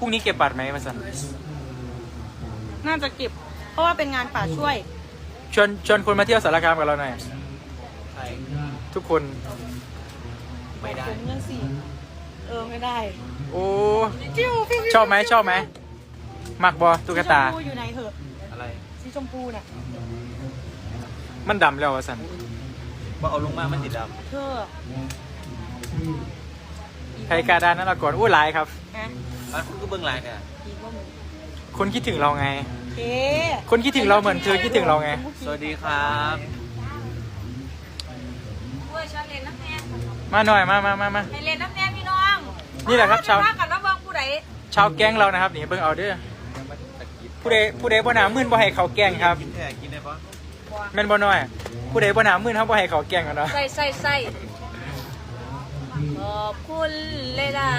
พรุ่งนี้เก็บบัตรไหมมาสันน่าจะเก็บ เพราะว่าเป็นงานป่าช่วย ชวนชวนคนมาเที่ยวสารคามกับเราหน่อยใช่ทุกคน ไม่ได้ผมเงินสี่เออไม่ได้โอ้จิ้วฟิวชอบไหมชอบไหมมักบอตุ๊กตาสีชมพูอยู่ไหนเหอะอะไรสีชมพูน่ะมันดำแล้ววะสันว่าเอาลงมามันติดดเธอใครกล้าดานนั่นละก่อนอู้หลายครับฮะำอะคุณก็เบื้องลายเนี่ยอีกว่ามึงคนคิดถึงเราไงเคคนคิดถึงเราเหมือนเธอคิดถึงเราไง สวัสดีครับเว้ยฉันเล่นน้ำแน่มาหน่อยมามามามา ให้เล่นน้ำแน่พี่น้องนี่แหละครับชาวว่ากันว่าเบิ่งผู้ใดชาวแก๊งเรานะครับนี่เบิ่งเอาเด้อผู้ใดผู้ใดบ่หนามื่นบ่ให้เขาแกล้งครับกินแท้กินได้ปะแม่นบ่น้อย ผู้ใดบ่หนามื่นเขาบ่ให้เขาแกล้งกันเนาะ ใส่ใส่ใส่ ขอบคุณเลยล่ะ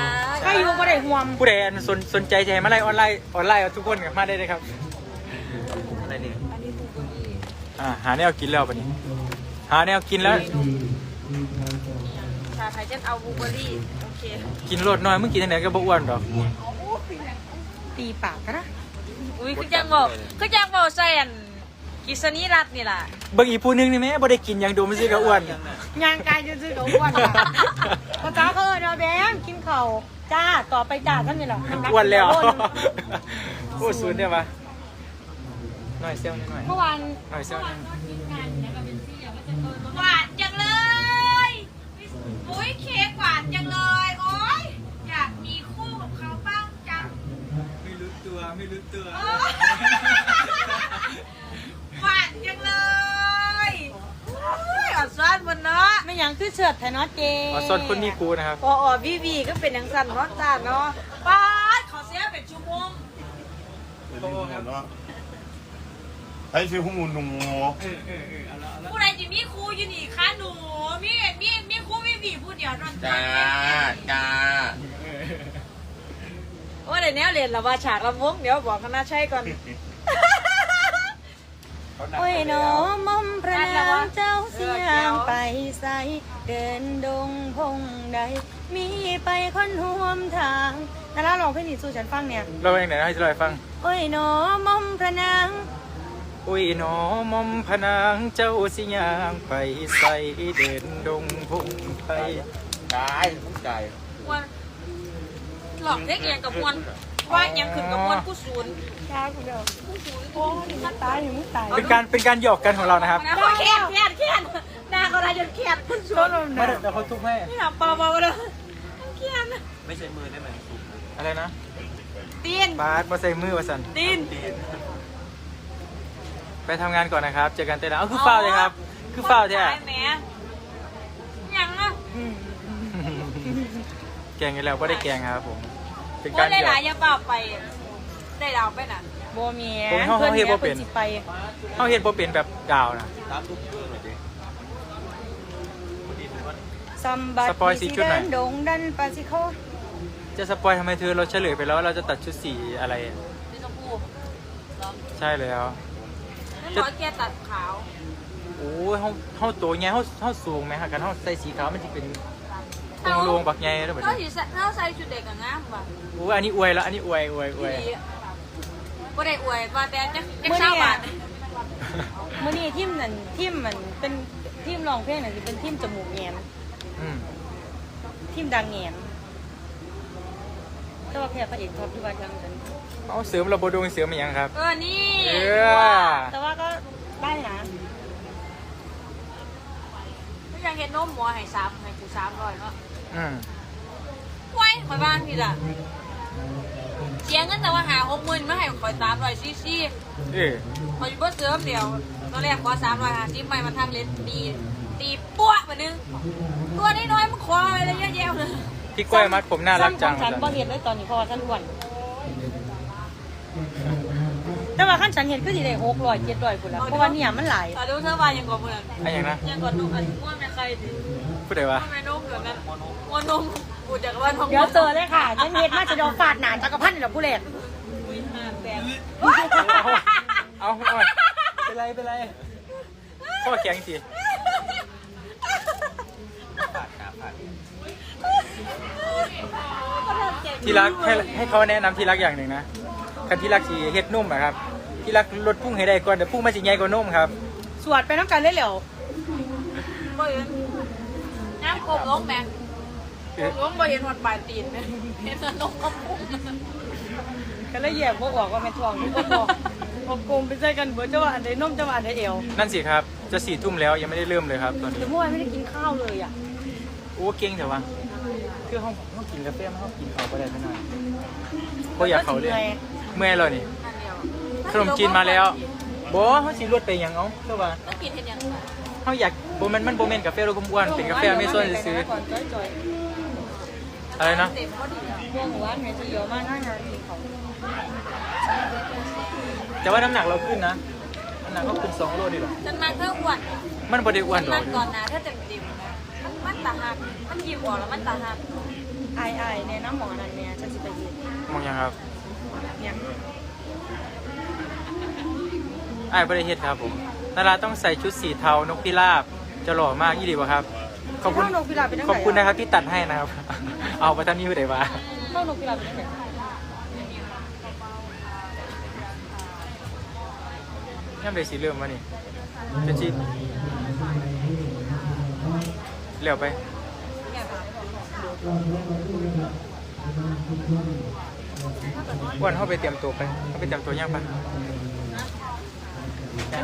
ใครอยู่บ่ได้ห่วมผู้ใดอันสนสนใจจะให้มาไล่ออนไลน์ออนไลน์เอาทุกคนกับมาได้เลยครับอะไรเนี่ยอ่าหาแนวกินแล้วปะนี้ หาแนวกินแล้ว ชาไทยฉันเอาบลูเบอร์รี่โอเคกินรสน้อยมึงกินจังไดก็บ่อ้วนดอกตีปากกันนะอุ้ยคือจังบอกคือจังบอกใส่อัน กิษณีรัตน์นี่ล่ะเบิ่งอีกผู้หนึงนี่แม่บ่ได้กินหยังดูมันสิก็อ้วนยางกายจะซื้อกับอ้วนอะภาษาเขาเออเดาแดงกินเข่าวจ้าต่อไปจ้าท่านนี่แหละอ้วนแล้วโอ้สูนได้ปะหน่อยเซลนิดหน่อยเมื่อวานหน่อยเซลนิดหวานจังเลยอุ้ยเค้กหวานจังเลย โอ๊ย อยากมีคู่กับเขาบ้างจัง ไม่รู้ตัว ไม่รู้ตัวหว อัดซ่อนบนเนาะไม่หยังคือเฉิดไทยเนาะเจอ๋อส่วนคนนี้กูนะครับพออวีวีก็เป็นอย่างสั่นเนาะจ้าเนาะป้าดขอเสียเป็นชั่วโมงไอ้ชื่อหุ้มูนุงโง่ผู้ใดจะมีครูอยู่นี่คะหนู มีมีมีครูวีวีผู้เดียวนอนจ้าจ้าว่าเดี๋ยวนี้เรียนแล้วว่าฉากลำวงเดี๋ยวบอกคณะใช่ก่อนโอ้ยหนอมอมพระนางเจ้าเสียงไป ใสเดินดงพงใด มีไปคนห่วมทางนาราลองเพลงนี้สู่ฉันฟังเนี่ยเราเองไหนให้จะเล่าให้ฟัง โอ้ยหนอมอมพระนางอุ้ยหนอมอมพะนางเจ้าสิยางไปใส่เดินดงพงไปกายต้องกายมวนหลอกเด็กเองกับมวนว่ายังขึ้นกับมวนผู้ศูนย์จ้าคุณเดียวโอ้ยมึงตายอยู่มึงตายเป็นการเป็นการหยอกกันของเรานะครับนะเขาแค้นแค้นแค้น หน้าเขาได้จนแค้นผู้ศูนย์ไม่ได้เดี๋ยวเขาทุบให้นี่หนาเปล่าเปล่าเลยแค้นไม่ใช่มือได้ไหมอะไรนะตีนบาสมาใส่มือมาสันตีนไปทำงานก่อนนะครับ เจอกันเต้นแล้วเอาคือเฝ้าเลยครับ คือเฝ้าใช่แหมยังอะแกงกันแล้วก็ได้แกงครับผมเป็นโอ้การได้หยหอลายกอย่าเปล่าไป ได้ดาวไปน่ะโบเมียผมเข้าห้องเฮ็ดบ่เป็นสิไปเขาเห็นโปเป็นแบบดาวนะ ตามทุกเรื่องเลยดิ ซัมบัติสปอยสีชุดหน่อยเนดงดันปาสิเขาจะสปอยทำไมเธอเราเฉลยไปแล้วว่าเราจะตัดชุดสีอะไรสีชมพูเหรอใช่แล้ว นั่นหมอแกตัดขาวโอ้ยเขาเขาตัวไงเขาเขาสูงไหมฮะกันเขาใส่สีขาวมันจะเป็นตรงรวงบักไงแล้วแบบเขานี้สีเขาใส่ชุดเด็กกับงามว่ะโอ้ยอันนี้อวยแล้วอันนี้อวยอวยอวยดีก็ได้อวยว่าแต่จะจะเช่าบาทมื่อนี้ทีมนั่นทีมมันเป็นทีมร้องเพลงนั่นสิเป็นทีมจมูกแงนอืม ทีมดังแงนแต่ว่าแพ้พระเอกท็อปที่ว่าจังกันเอาเสริมระบบดวงเสริมมายังครับ เออ นี่เออแต่ว่าก็ได้นะไม่ยังเห็นนมหมอให้สามให้กูสามร้อยเนาะอืมไว้คอยบ้านพี่ล่ะเสียเงินแต่ว่าหาหกหมื่นมาให้คอยสามร้อยซี่ซี่เออคอยอยู่เบนเสริมเดียวตอนแรกขอสามร้อยห้าสิบไม่มาทางเลนตี ตีปั้วมานึงตัวน้อยๆมันคออะไรเยอะแยะเลยพี่กล้วยมัดผมน่ารักจังซ้ำของฉันบ่เห็นเลยตอนนี้เพราะว่าฉันอ้วนแต่ว่าขั้นฉันเห็นก็สิได้หกร้อยเจ็ดร้อยพุ่นละเพราะว่าเนี่ยมันหลายตอนดูเธอว่ายังก่อนเมื่ออะไรอย่างนะยังก่อนนุ่มอันม่วงไม่ใครดิพูดได้วะม่วงไม่นุ่มเหมือนกันม่วงนุ่มกูจากว่าท้องเดี๋ยวเจอเลยค่ะฉันเห็นมาจะโดนฟาดหนาจักรพันธ์นี่แหละผู้เล่นวิหารแบบเอาเอาเอาเป็นไรเป็นไรข้อแข็งสิ ที่รักให้ให้เขาแนะนำที่รักอย่างหนึ่งนะคันที่รักสีเฮ็ดนุ่มอะครับ ที่รักลดพุ่งให้ได้ก่อนเดี๋ยวพุ่งมาสิใหญ่กว่านุ่มครับ สวดไปน้ำกันเลยเหรอบ่เห็นน้ำกลมลงแม่กลมลงบ่เห็นหอดปลายตีนแม่เห็นแต่นกกระพุ้งก็เลยแยกพวกออกว่าแม่ทองทุกคนบอกบอกกลมไปใส่กันเบอร์เจ้าว่าอันใดนมเจ้าว่าอันใดเอวนั่นสิครับ จะสี่ทุ่มแล้วยังไม่ได้เริ่มเลยครับตอนนี้ แต่เมื่อวานไม่ได้กินข้าวเลยอะโอ้เก่งแต่ว่าคือห้องห้องกินกาแฟมาห้องกินเขาก็ได้ไม่นานก็อยากเขาเลยเมื่อยเลยนี่อันเดียวขนมจีนมาแล้วบอเขาสิรวดไปหยังเอาเท่าว่าต้องกินเห็นยังไงเขาอยากโบแมันมันโบแมนกาแฟโรกมอ้วนเป็นกาแฟไม่ส่วนซื้อก่อนจ่อยๆอะไรนะเต็มพอดีอะๆพวกหวานไงจะเยอะมากน่าจะกินเขาแต่ว่าน้ำหนักเราขึ้นนะน้ำหนักก็ขึ้นสองโลนี่หรอฉันมาเท่าอ้วนมันบ่ได้อ้วนหรมัอกนก่อนนะถ้าเต็มเต็มนะ มันมันตาหัก มันยิ้มออกแล้วมันตาหักไอไอเนี่ยน้ำหมอนั่นเนี่ยจะสิไปยินมองยังครับเนี่ยไอ้ายบริเฮ็ดครับผมนาราต้องใส่ชุดสีเทานกพิราบจะหล่อมากยี่ดีป่ะครับ ขอบคุณเข้านกพิราบเป็นยังไงขอบคุณนะครับที่ตัดให้นะครับ เอาไปท่านนี้ไปไหนวะเข้านกพิราบเป็นยังไงย่ำเลยสีเริ่มมานี่จะจี เหลียวไปเนี่ยค่ะอ้วันเข้าไปเตรียมตัวไปเข้าไปเตรียมตัวย่างปะ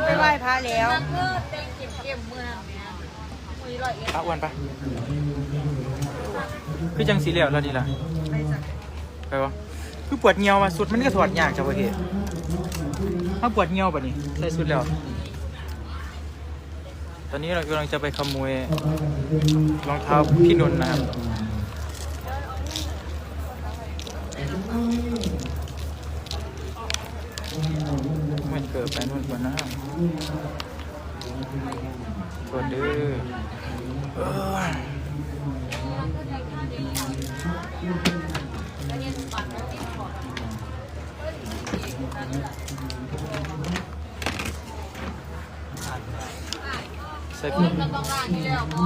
ไปไหว้พระแล้วมันก็เต็งเก็บเก็บเมืองเนี่ยมือลอยเอ็ดปะอ้วันปะคือจังสีเหลียวแล้วดีล่ะ ไปวะคือปวดเงียวมาสุดมันก็ถอดยากจ้ะประเทศถ้าปวดเงียวปะนี่ใส่สุดแล้ว ตอนนี้เรากำลังจะไปขโมยรองเท้าพี่นนท์นะครับมันเกิดไปนู่นกว่านะตัวดื้อ ใส่โอ้ยมันต้องล้างนี่แล้วพอ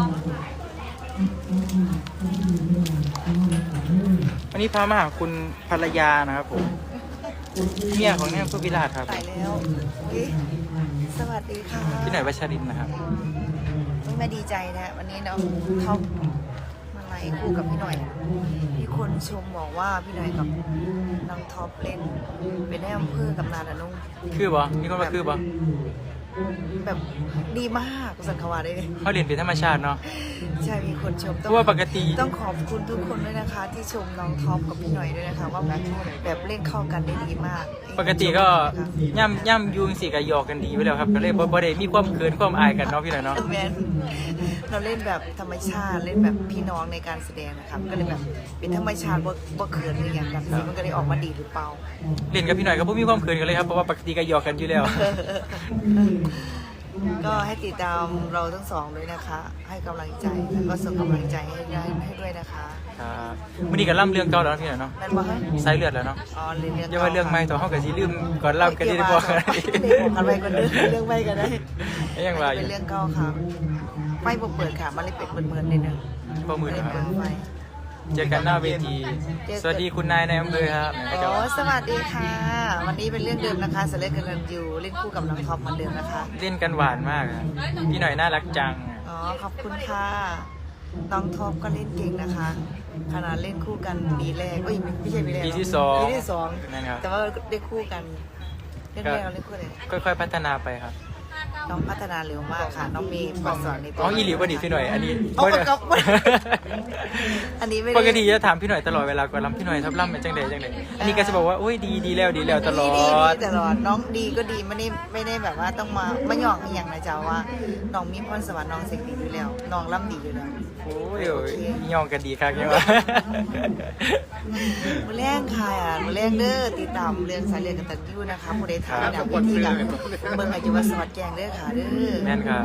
วันนี้พามาหาคุณภรรยานะครับผมเมียของเนี่ยผู้พิราชครับ ตายแล้วอุ๊ยสวัสดีค่ะพี่หน่อยวัชรินทร์นะครับ ไม่มาดีใจนะวันนี้เนาะเขามาไลฟ์คู่กับพี่หน่อย มีคนชมบอกว่าพี่หน่อยกับน้องท็อปเล่นเป็นแม่อำเภอกับนาดานุ่งคือบ่มีคนมาคือบ่ แบบดีมากสังขวาได้เลยเขาเรียนเป็นธรรมชาติเนาะ ใช่มีคนชมเพราะว่าปกติ ต้องขอบคุณทุกคนด้วยนะคะ ที่ชมน้องท็อปกับพี่หน่อยด้วยนะคะว่าแบบแบบเล่นเข้ากันได้ดีมากปกติก็ย่ำย่ำยุงสีกับหยอกกันดีไปแล้วครับก็เลยบ่บ่ได้มีความเขินความอายกันเนาะพี่หน่อยเนาะ แมนเราเล่นแบบธรรมชาติเล่นแบบพี่น้องในการแสดงนะครับก็เลยแบบเป็นธรรมชาติว่าว่าเขินหรือยังกันสิมันก็เลยออกมาดีหรือเปล่า เล่นกับพี่หน่อยก็บ่มีความเขินกันเลยครับเพราะว่าปกติก็หยอกกันอยู่แล้วก็ให้ติดตามเราทั้งสองด้วยนะคะ ให้กำลังใจแล้วก็ส่งกำลังใจให้ได้ให้ด้วยนะคะครับมื้อนี้ก็ล่ำเรื่องเก่าแล้วเนาะพี่หน่อยเนาะนั่นว่าสายเลือดแล้วเนาะอ๋อเรื่องอย่าว่าเรื่องใหม่ต่อเฮาก็สิลืมก่อนล่ำกันได้บ่เรื่องกันไปกันเด้อเรื่องไปกันได้ยังว่าอเป็นยู่เรื่องเก่าค่ะไฟบ่เปิดค่ะมันเลยเป็นเปิดๆนิดนึงบ่มือเลยนะคเปิรับดไฟ เจอกันหน้าเวที สวัสดีคุณนายในอำเภอครับอ๋อสวัสดีค่ะ วันนี้เป็นเรื่องเดิมนะคะสเลกกันอยู่เล่นคู่กับน้องท็อปเหมือนเดิมนะคะ เล่นกันหวานมากอะพี่หน่อยน่ารักจัง อ๋อ ขอบคุณค่ะ น้องท็อปก็เล่นเก่งนะคะ ขนาดเล่นคู่กันปีแรกเอ้ยไม่ใช่ปีแรกปีที่สองปีที่สองนั่นครับแต่ว่าได้คู่กันเรื่องแรกเราเล่นคู่เลยค่อยๆพัฒนาไปครับ น้องพัฒนาเร็วมากค่ะ น้องมีบทสอนในตัวอ๋ออีหลีว่าดีพี่หน่อย อันนี้เอาปากกับอันนี้ไม่ได้ปกติจะถามพี่หน่อยตลอดเวลาก่อนรำพี่หน่อยทับรำเป็นจังเดจังเดอันนี้ก็จะบอกว่าโอ้ยดีดีแล้วดีแล้วตลอดีดีดตลอดน้องดีก็ดีไม่ได้ไม่ได้แบบว่าต้องมาไม่หยอกไม่อย่างนะจ๊ะว่า น้องมีพรสวรรค์น้องเสียงดีอยู่แล้ว น้องร่ำดีอยู่แล้วโอ้ยโอ้ยย่องกันดีครับยังวะมือแรงค่ะมือแรงเด้อติดตามเรื่องสายเลือดกันตันยูนะคะผู้ใดถามอยากเป็นที่กับเมืองอายุวัสวัสดิ์แจงเด้อค่ะเด้อแม่นครับ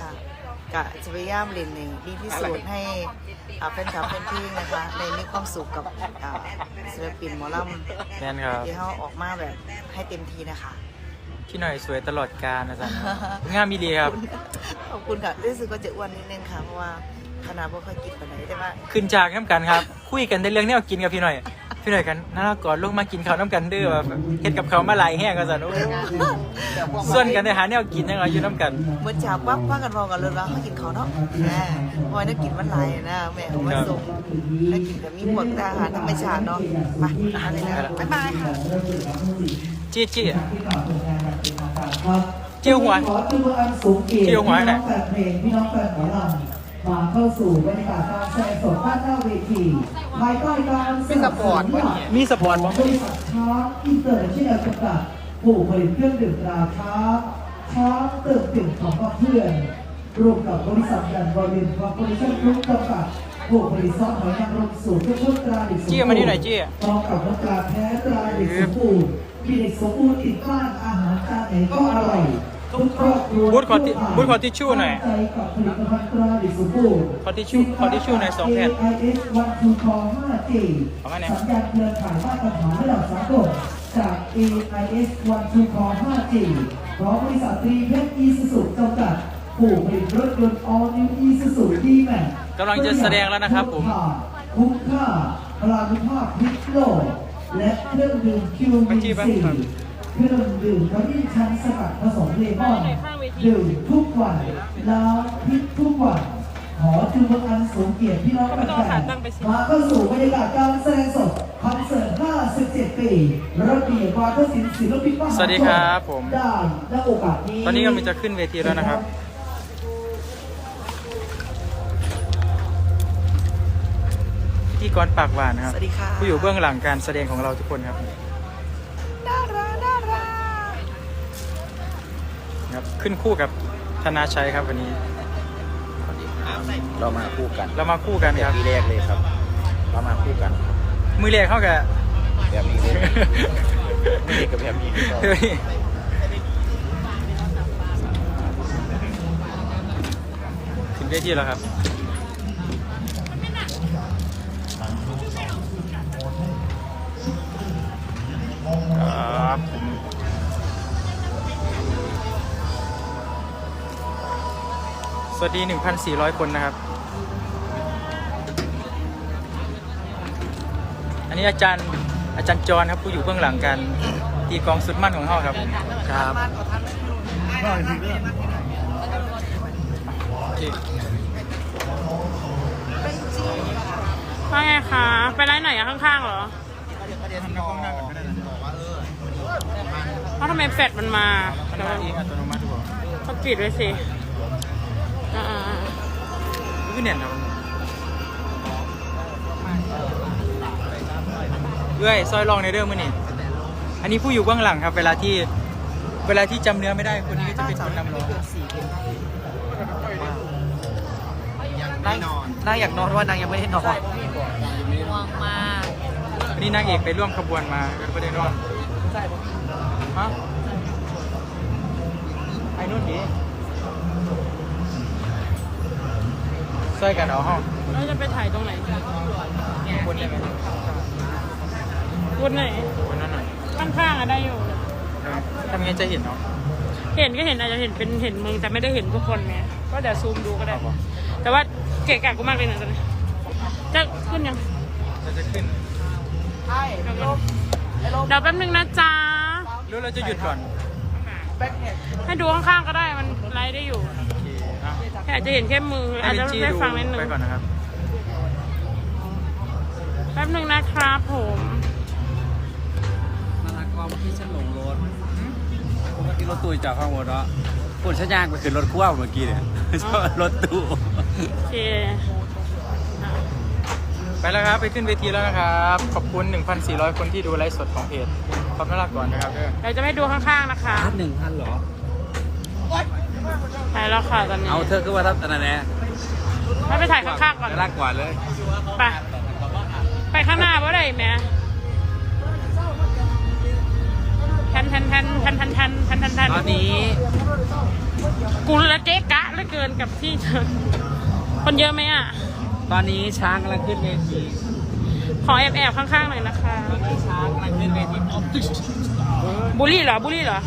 ค่ะกะจะพยายามเรียนในดีที่สุดให้อ่าแฟนคลับเพื่อนพี่นะคะได้มีความสุขกับอ่าศิลปินหมอลแม่นครับำที่เขาออกมาแบบให้เต็มที่นะคะพี่หน่อยสวยตลอดกาลนะจ๊ะ งามมีดีครับ ขอบคุณค่ะรู้สึกว่าจะอ้วนนิดนึงค่ะ เพราะว่าขขนาดบ่เคยกินปานไหนแต่ว่า ขึ้นจากน้ำกันครับ คุยกันในเรื่องแนวกินกับพี่หน่อย พี่หน่อยกันน่าก่อนลงมากินข้าวน้ำกันเด้อแบบเฮ็ดกับเขาวมาหลายแห้งกันสันโอ้ส่วนกันได้หาแนวกินยังไงอยู่น้ำกันเมื่อเช้าปั๊บว่ากันบอกกันเลยว่าเขากินเขาวเนาะแหมพอยนักกินมันหลายนะแม่เอามาส่งนักกินแบบมีหมดอาหารธรรมชาติเนาะไปอะไรนะบ๊ายบายค่ะจี้จี้เจียวหัวขอจุดอันสูงเกียรติเที่ยวหัวพี่ไหนน้องแฟนเพลงพี่น้องแฟนหมอลำ มาเข้าสู่บรรยากาศการแสดงสดด้านหน้าเวทีภายใต้การสนับสนุนจากมีสปอร์ตบ่บริษัทช้างอินเตอร์เนชั่นแนลจำกัดผู้ผลิตเครื่องดื่มตราช้างช้างเติมติ่มของเพื่อนร่วมกับบริษัทยันบรินคอร์ปอเรชั่นกรุ๊ปจำกัดผู้ผลิตซอสหอยนางรมสูตรเข้มข้นตราดิบสมบูรณ์จี้มานี่หน่อยจี้พร้อมกับน้ำปลาแท้ตราเด็กสมบูรณ์มีเด็กสมบูรณ์ติดบ้านอาหารจานไหนก็อร่อยทุกครอ บครัวบูธขอทิบูธขอทิชชู่หน่อยใจกับผลิตภัณฑ์ตราเด็กสมบูรณ์ขอทิชชู่ขอทิชชู่หน่อยสองแผ่น AIS 1 2 5 5G เอามาเนี่ยสัญญาณเครือข่ายมาตรฐานระดับสากลจาก AIS 1 2 5G พร้อมบริษัทตรีเพชรอีสุสุจำกัดผู้ผลิตรถยนต์ All New Isuzu D-Max กำลังจะแสดงแล้วนะครับผมคุ้มค่าพลานุภาพพิษโลกและเครื่องดื่มคิ วไปบีจี้ซีปะครับเครื่องดื่มขมิ้นชันสกัดผสมเลมอนดื่มทุกวันล้างพิษทุกวันขอจุลอันสูงเกียรติพี่น้องแฟนๆมาเข้าสู่บรรยากาศการแสดงสดคอนเสิร์ต 57 ปีระเบียบวาทศิลป์ศิลปินมหาชนสวัสดีครับผมได้ณโอกาสนี้ตอนนี้กำลังจะขึ้นเวทีแล้วนะครับพิธีกรปากหวานนะครับสวัสดีค่ะผู้อยู่เบื้องหลังการแสดงของเราทุกคนครับ ครับขึ้นคู่กับธนาชัยครับวันนี้ เรามาคู่กันเรามาคู่กันครับ ปีแรกเลยครับ เรามาคู่กันมือเรียกเข้ากับ แบบนี้เลยไม่ได้กับแบบนี้คือเราเฮ้ยถึงเวทีแล้วครับ ครับ วัสดี 1,400 คนนะครับ อันนี้อาจารย์อาจารย์จรครับผู้อยู่เบื้องหลังการตีกลองสุดมั่นของเราครับผมครับโอเคว่าไงคะ ไปไลน์ไหนอะข้างๆเหรอเพราะทำไมแฟดมันมามันมาเองอัตโนมัติหรือเปล่าก็ปิดไว้สิอ่า คือเนี่ยครับเอ้ยซอยลองในเรื่องมือนี่อันนี้ผู้อยู่เบื้องหลังครับ เวลาที่เวลาที่จำเนื้อไม่ได้คนนี้ก็จะเป็นคนนำร้องนางนางอยากนอนว่านางยังไม่ได้นอนง่วงมากวันนี้นางเอกไปร่วมขบวนมาก็ไม่ได้นอนฮะไอ้นู่นดี ช่วยกันเอาห้องเราจะไปถ่ายตรงไหนบนได้ไหมบนไหนบนนั้นหน่อยข้างๆอะได้อยู่เออทำยังไงจะเห็นเนาะเห็นก็เห็นอาจจะเห็นเป็นเห็นมึงแต่ไม่ได้เห็นทุกคนไงก็เดี๋ยวซูมดูก็ได้เอาปะแต่ว่าเกะกะกูมากเลยนะตอนนี้จะขึ้นยังเราจะขึ้นเดี๋ยวก่อนเดี๋ยวแป๊บนึงนะจ๊ะหรือเราจะหยุดก่อนให้ดูข้างๆก็ได้มันไลฟ์ได้อยู่โอเคเอาแค่อาจจะเห็นแค่มืออาจจะให้ลินจี้ได้ดูฟังนิดนึงไปก่อนนะครับแป๊บนึงนะครับผมนาฬกรเมื่อกี้ฉันหลงรถปกติรถตู้จากข้างบนเนาะปุ่นฉันย่างไปขึ้นรถขั้วเมื่อกี้เนี่ยรถตู้โอเคไปแล้วครับ ไปขึ้นเวทีแล้วนะครับ ขอบคุณ 1,400 คนที่ดูไลฟ์สดของเพจขอบคุณลาก่อนนะครับเด้อเดี๋ยวจะไม่ดูข้างๆนะคะพันหนึ่งพันเหรอ ถ่ายแล้วค่ะตอนนี้เอาเธอก็ว่ารับอันนั้นแหละให้ไปถ่ายข้างๆก่อนลากกว่าเลย ไป ไปข้างหน้าว่าได้ไหมแทนแทนแทนแทนแทนแทนแทนแทนแทนตอนนี้ กูละเจ๊กะเหลือเกินกับที่เธอคนเยอะไหมอะ ตอนนี้ช้างกำลังขึ้นเวทีขอแอบแอบๆข้างๆหน่อยนะคะช้างกำลังขึ้นเวทีอ๊อบตึ๊ชบุรี่เหรอบุรี่เหรอ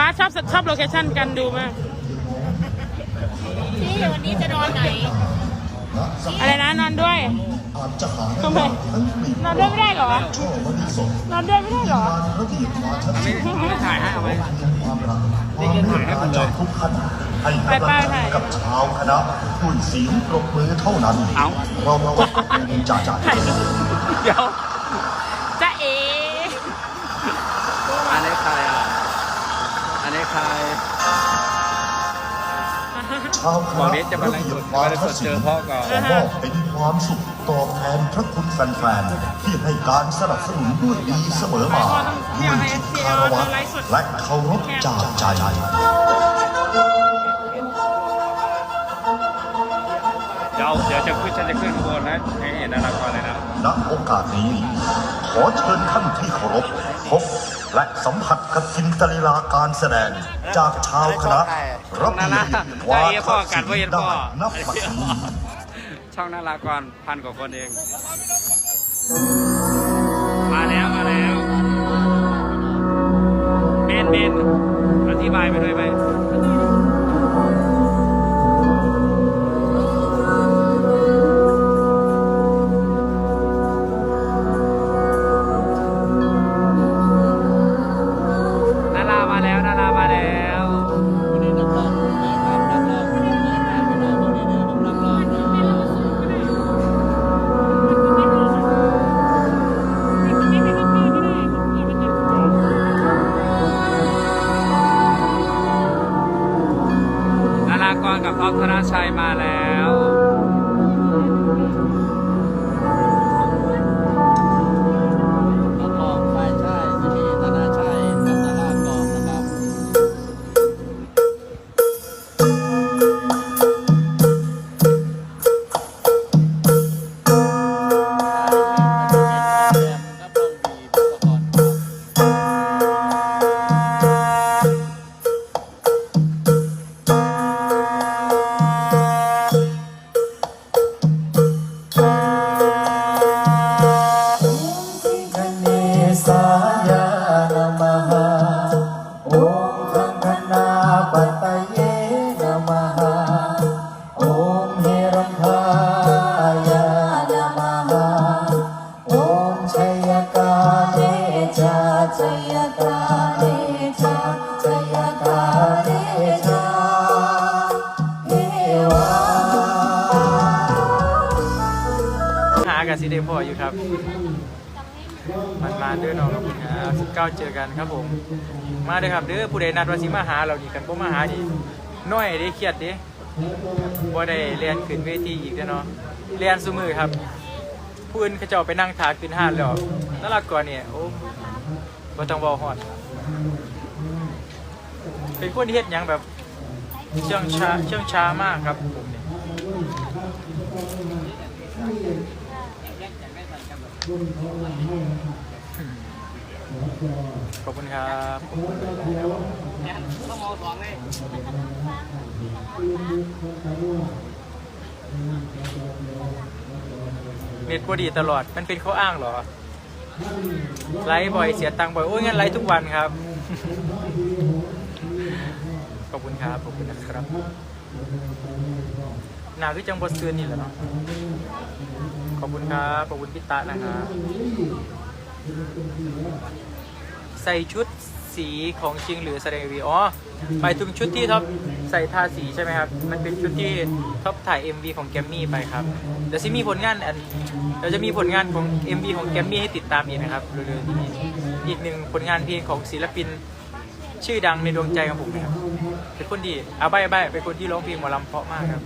ป้าชอบชอบโลเคชั่นกันดูมากนี่วันนี้จะนอนไหน อะไรนะนอนด้วยทำไมนอนด้วยไม่ได้เหรอนอนด้วยไม่ได้เหรอไม่ถ่ายให้เอาไว้นี่คือถ่ายให้ผมเลยทุกท่านให้ไปไปถ่ายกับชาวคณะด้วยเสียงปรบมือเท่านั้นเอาเรามาวัดกันจ่าจ่าเดี๋ยว บอกณะนิดจะมาไลฟ์สดจะมาไลฟ์สดเจอพ่อก่อนขอมอบเป็นความสุขตอบแทนพระคุณแฟนๆที่ให้การสนับสนุนด้วยดีเสมอมาด้วยจิตคารวะและเคารพจากใจเดี๋ยวเดี๋ยวจะขึ้นจะขึ้นข้างบนนะให้เห็นนาราก่อนเลยนะณโอกาสนี้ ขอเชิญท่านที่เคารพพบ และสัมผัสกับจินตลีลาการแสดงจากชาวคณะระเบีวาทศิลป์ได้นับปัจจุบันช่องนารากรพันกว่าคนเอง มาแล้วมาแล้วเบนเบนอธิบายไปด้วยไหมากรกับทอฟธนชัยมาแล้ว ครับมันมาเด้อน้องครับสิบเก้าเจอกันครับผม มาเด้อครับเด้อผู้ใดนัดว่าสิมาหาเรานี่กันบ่มาหานี่น้อยเด้เครียดด้บ่ได้เรียนขึ้นเวทีอีกเด้อเนาะเรียนซุมือครับผู้อื่นเขาเจ้าไปนั่งถาขึ้นห้านแล้วนั่นละก่อนเนี่ยโอ้บ่ต้องเว้าฮอดเป็นคนที่เฮ็ดหยังแบบเชื่องช้าเชื่องช้ามากครับผม ขอบคุณครับเน็ตพอดีตลอด มันเป็นข้ออ้างเหรอ ไลฟ์บ่อยเสียตังค์บ่อย โอ้ยงั้นไลฟ์ทุกวันครับ ขอบคุณครับ ขอบคุณนะครับ หนาคือจังบดเสือนนี่แหละเนาะขอบคุณครับขอบคุณพี่ตานะครับใส่ชุดสีของจริงหรือแสดงวีอ๋อหมายถึงชุดที่ท็อปใส่ทาสีใช่ไหมครับ มันเป็นชุดที่ท็อปถ่าย MV ของแกมมี่ไปครับ เดี๋ยวจะมีผลงานอันเดี๋ยวจะมีผลงานของ MV ของแกมมี่ให้ติดตามอีกนะครับเร็วๆนี้อีกหนึ่งผลงานเพลงของศิลปินชื่อดังในดวงใจของผมนะครับ เป็นคนดีอาใบใบเป็นคนที่ร้องเพลงหมอลำเพราะมากครับ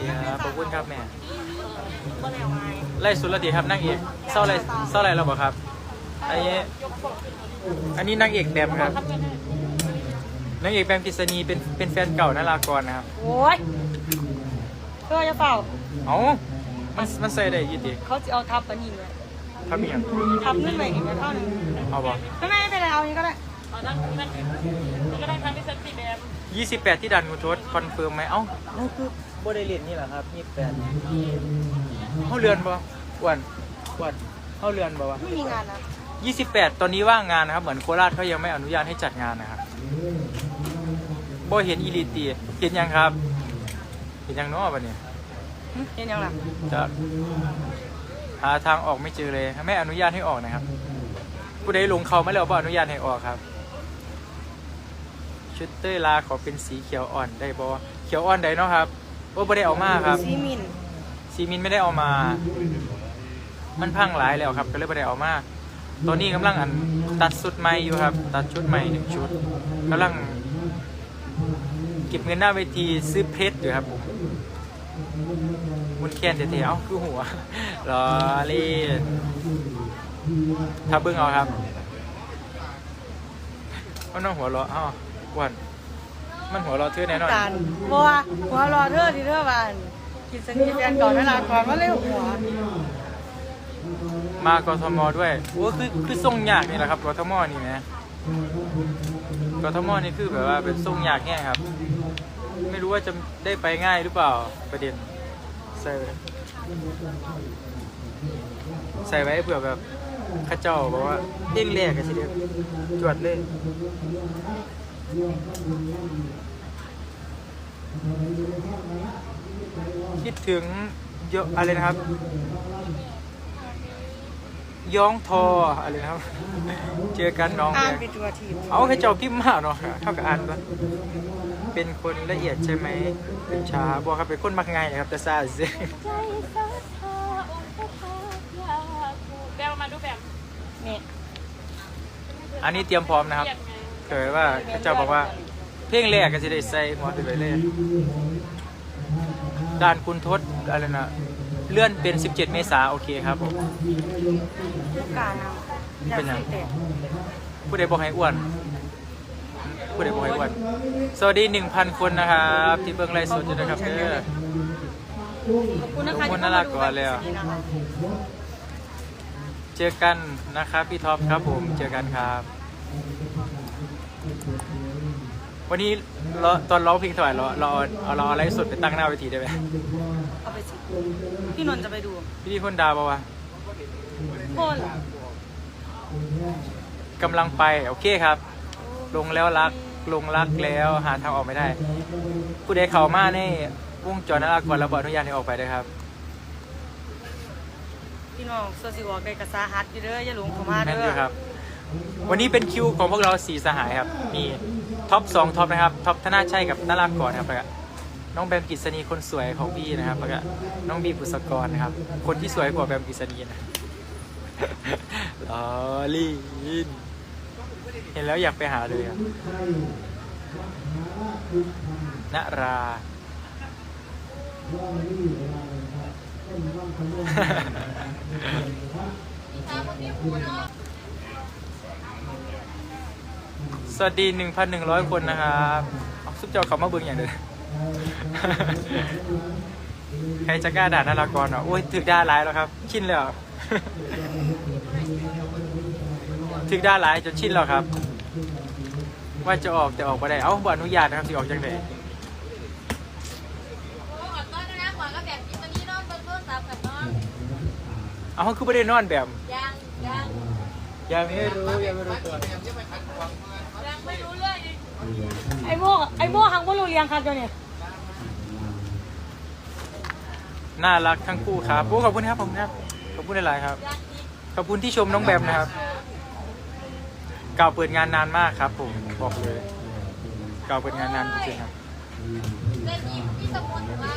เย้ขอบคุณครับแม่ไล่สุดละดีครับนางเอกเศร้าไรเศร้าไรเราบอกครับอันนี้อันนี้นางเอกแบมครับนางเอกแบมกิษณีเป็นเป็นแฟนเก่านารากรนะครับโอ้ยเพื่อจะเฝ้าเอ้ามันมันใส่ได้อยี่ติเขาจะเอาทับอันนี้เลยทำอหย่างทับนั่นไปอีกเท่านึงเอาบ่ไม่ไม่เป็นไรเอาอั นนี้ก็ได้ยี่สิบแปดที่ดันคุณทศคอนเฟิร์มไหมเอ้านั่นคือโบได้เรียนนี่แหละครับยี่สิบแปดเขาเรือนบ่อ้วันอ้วันเขาเรือนบ่วะไม่มีงานนะ28 ตอนนี้ว่างงานนะครับ เหมือนโคราชเขายังไม่อนุญาตให้จัดงานนะครับบ่เห็นอีหลีตีเห็นยังครับ เห็นยังเนาะบัดนี้หึเห็นยังล่ะจะหาทางออกไม่เจอเลย ไม่อนุญาตให้ออกนะครับผู้ใดลงเขาไม่แล้วบ่อนุญาตให้ออกครับ ชุดเต้ยลาขอเป็นสีเขียวอ่อนได้บ่เขียวอ่อนได้เนาะครับโอ้บ่ได้เอามาครับซีมินซีมินไม่ได้เอามา มันพังหลายแล้วครับ ก็เลยไม่ได้เอามาตอนนี้กำลังอันตัดชุดใหม่อยู่ครับ ตัดชุดใหม่หนึ่งชุดกำลัง เก็บเงินหน้าเวทีซื้อเพชรอยู่ครับผมมุนแคนเตะๆเอ้าคือหัวรอเล่นถ้าเบิ้งเอาครับเอาน้องหัวเราะอ้าวอ้ วันมันหัวเราะเธอแน่นอนการบัวหัวรอเธอที่เธอบ้านกินสนีแฟนก่อนเวลาก่อนว่าเร็วหัวมากทมด้วยโอ้คือคือทรงยากนี่แหละครับกทมนี่นะกทมนี่คือแบบว่าเป็นทรงยากแง่ครับ ไม่รู้ว่าจะได้ไปง่ายหรือเปล่าประเด็นใส่ไว้ใส่ไว้เผื่อแบบเข้าเจ้าบอกว่าเด้งแรกกันทีเดียวจวดเล ยคิดถึงเยอะอะไรนะครับ ย้องทออะไรนะครับ เจอกันน้องอ่านแบไปงตัวทีมเอาให้เจ้าพิมพ์มาเนาะเท่ากับอ่านปะเป็นคนละเอียดใช่ไหมเป็นช้าบอกครับเป็นคนมักง่ายนะครับ แต่ซาซิใจสัทธาองค์พระพักตร์ยาคูแบมมาดูแบมนี่อันนี้เตรียมพร้อมนะครับ เรียกไงเคยว่าพระเจ้าบอกว่า เพลงแรกก็จะได้ใส่หัวไปเลยด่านคุณทศอะไรนะเลื่อนเป็น 17 เมษาโอเคครับผมลูกการเอาอยากเป็นยังสิเตะผู้ใดบอกให้อ้วนผู้ใดบอกให้อ้วน สวัสดี 1,000 คนนะครับ ที่เบิ่งไลฟ์สดอยู่นะครับเด้อขอบคุณนะคะขอบคุณที่น่ารักกว่าเลยอะที่นะคะเจอกันนะครับพี่ท็อปครับผม เจอกันครับ วันนี้เราตอนร้องเพลงถวายเราเราเอาเราเอาไลฟ์สดไปตั้งหน้าเวทีได้ไหมเอาไปสิพี่นนท์จะไปดูพี่ที่พ่นดาวปะวะคนกำลังไปโอเคครับ ลงแล้วรักลงรักแล้วหาทางออกไม่ได้ ผู้ใดเข้ามาในวงจรนารากรระบอนุญาตให้ออกไปด้วยครับพี่น้องโซซิวออกได้กระซาฮัดอยู่เด้ออย่าหลงเข้ามานั่นเด้อยู่อครับ วันนี้เป็นคิวของพวกเราสีสหายครับมี ท็อปสองท็อปนะครับท็อปธนาชัยกับนารากรครับแล้วก็น้องแบมกิษณีคนสวยของพี่นะครับแล้วก็น้องบีบุษกรนะครับ คนที่สวยกว่าแบมกิษณีนะลอลีนเห็นแล้วอยากไปหาเลยอะนารา สวัสดี 1,100 คนนะครับเอาซุปเจ้าเขามาเบิ่งอย่างเดียวใครจะกล้าด่านารากรเหรอโอ้ยถึกด่าหลายแล้วครับ ชินแล้วถึกด่าหลายจนชินแล้วครับ ว่าจะออกแต่ออกมาได้ เอ้าบ่อนุญาตนะครับที่ออกจากไหนโอ้ขอต้อนนะขวาก็แบบกินตอนนี้นอนเบิ้งโทรศัพท์กันเนาะเอาคือไม่ได้นอนแบบ ยังยังยังไม่รู้ยังไม่รู้ตัวยัง ไม่รู้เรื่องอีกไอ้โม่ไอ้โม่หังบ่รู้เรียงครับเจ้าเนี่ยน่ารักทั้งคู่ครับโอ้ขอบคุณครับผมครับขอบคุณหลายๆครับยังอีกขอบคุณที่ชมน้องแบมนะครับเก่าเปิดงานนานมากครับผมบอกเลยเก่าเปิดงานนานจริงๆครับเล่นยิ้มพี่สมุนว่า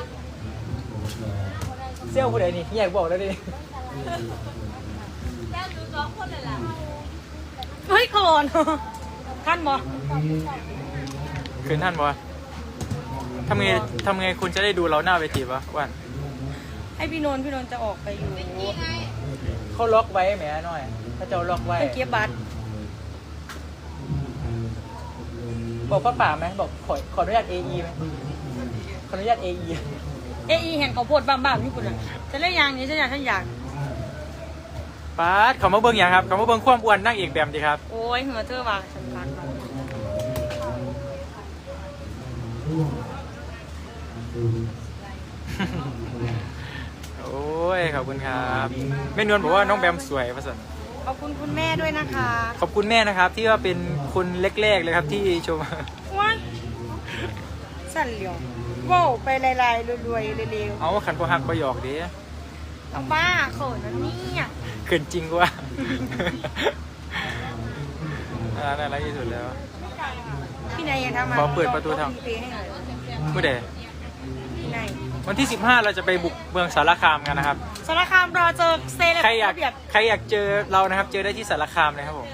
เซี่ยวผู้ใดนี่อยากบอกแล้วดิแค่ดูสองคนเลยล่ะเฮ้ยขอน ท่านบ่คืนท่านบอทำไงทำไงคุณจะได้ดูเราหน้าเวทีวะวันให้พี่นนท์พี่นนท์จะออกไปอยู่นี่ไงเขาล็อกไว้แหมหน่อยเขาจะเอาล็อกไว้ไปเก็บบัตรบอกป้าป่าไหมบอกขอขออนุญาต AE ไหมขออนุญาต AE เออีเห็นเขาโพดบ้ามๆอยู่ปุ่นน่ะจะเล่นยางนี้ฉันอยากฉันอยาก ป้าดเขามาเบิ้งอย่างครับเขามาเบิ้งความอ้วนนั่งเอกแบบดีครับ โอ้ยเหงื่อเธอว่ะฉันพักมาโอ้ยขอบคุณครับแม่นวลบอกว่าน้องแบมสวยพะสันขอบคุณคุณแม่ด้วยนะคะขอบคุณแม่นะครับ ที่ว่าเป็นคนแรกๆเลยครับที่ชม ว้ายสั่นเหลียวโว้วไปลายๆรวยๆเร็วเอาขันพอหักประหยอกดิๆเอาบ้าเขินนะเนี่ย เกินจริงกว่าอันนั้นอะไรที่สุดแล้ว พี่นายยังทำมาขอเปิดประตูทางเพลงให้หน่อยเมื่อใดพี่นายวันที่ 15 เราจะไปบุกเมืองสารคามกันนะครับ สารคามรอเจอเซเลบใครอยาก ระเบียบใครอยากเจอเรานะครับ เจอได้ที่สารคามเลยครับผม